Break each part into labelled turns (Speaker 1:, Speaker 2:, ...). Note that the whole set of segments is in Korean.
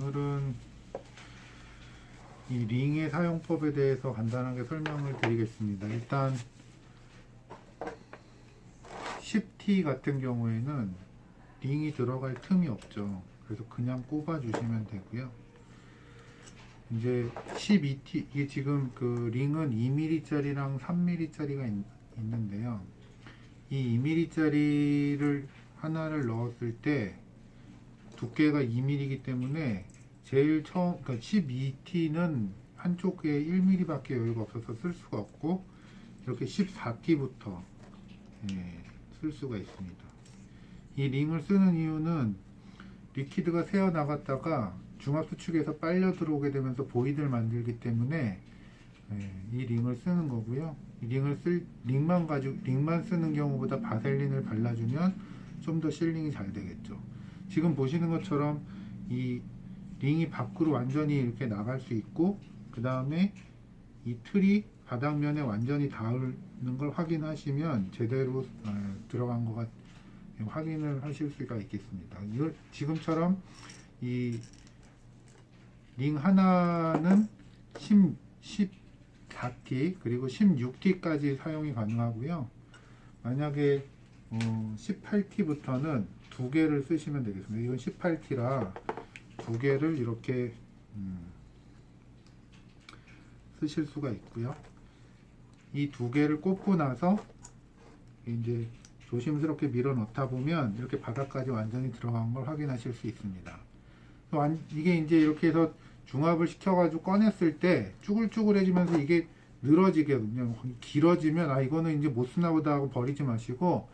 Speaker 1: 오늘은 이 링의 사용법에 대해서 간단하게 설명을 드리겠습니다. 일단 10T 같은 경우에는 링이 들어갈 틈이 없죠. 그래서 그냥 꼽아 주시면 되고요. 이제 12T 이게 지금 그 링은 2mm짜리랑 3mm짜리가 있, 있는데요. 이 2mm짜리를 하나를 넣었을 때 두께가 2mm이기 때문에 제일 처음 그러니까 12T는 한쪽에 1mm밖에 여유가 없어서 쓸 수가 없고 이렇게 14T부터 예, 쓸 수가 있습니다. 이 링을 쓰는 이유는 리퀴드가 새어 나갔다가 중압 수축에서 빨려 들어오게 되면서 보이드를 만들기 때문에 예, 이 링을 쓰는 거고요. 이 링을 쓸 링만 가지고 링만 쓰는 경우보다 바셀린을 발라주면 좀 더 실링이 잘 되겠죠. 지금 보시는 것처럼 이 링이 밖으로 완전히 이렇게 나갈 수 있고 그 다음에 이 틀이 바닥면에 완전히 닿는 걸 확인하시면 제대로 어, 들어간 것 같, 확인을 하실 수가 있겠습니다. 이걸 지금처럼 이 링 하나는 10, 14T 그리고 16T까지 사용이 가능하고요. 만약에 어, 18T부터는 두 개를 쓰시면 되겠습니다. 이건 18T라 두 개를 이렇게 음, 쓰실 수가 있고요. 이 두 개를 꽂고 나서 이제 조심스럽게 밀어 넣다 보면 이렇게 바닥까지 완전히 들어간 걸 확인하실 수 있습니다. 완- 이게 이제 이렇게 해서 중압을 시켜가지고 꺼냈을 때 쭈글쭈글해지면서 이게 늘어지거든요. 길어지면 아 이거는 이제 못 쓰나 보다 하고 버리지 마시고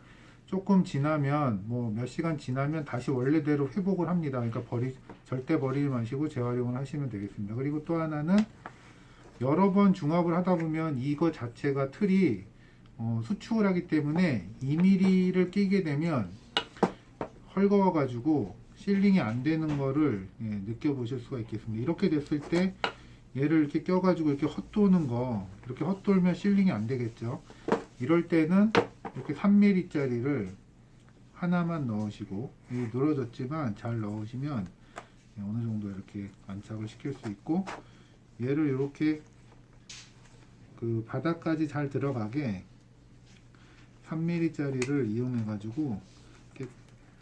Speaker 1: 조금 지나면 뭐 몇 시간 지나면 다시 원래대로 회복을 합니다. 그러니까 버리 절대 버리지 마시고 재활용을 하시면 되겠습니다. 그리고 또 하나는 여러 번 중압을 하다 보면 이거 자체가 틀이 어, 수축을 하기 때문에 2mm를 끼게 되면 헐거워 가지고 실링이 안 되는 거를 예, 느껴보실 수가 있겠습니다. 이렇게 됐을 때 얘를 이렇게 껴가지고 이렇게 헛도는 거 이렇게 헛돌면 실링이 안 되겠죠. 이럴 때는 이렇게 3mm짜리를 하나만 넣으시고 이 늘어졌지만 잘 넣으시면 예, 어느 정도 이렇게 안착을 시킬 수 있고 얘를 이렇게 그 바닥까지 잘 들어가게 3mm짜리를 이용해 가지고 이렇게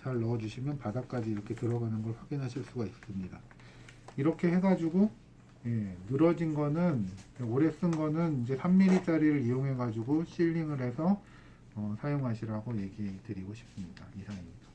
Speaker 1: 잘 넣어 주시면 바닥까지 이렇게 들어가는 걸 확인하실 수가 있습니다. 이렇게 해 가지고 예, 늘어진 거는 오래 쓴 거는 이제 3mm짜리를 이용해 가지고 실링을 해서 어, 사용하시라고 얘기 드리고 싶습니다. 이상입니다.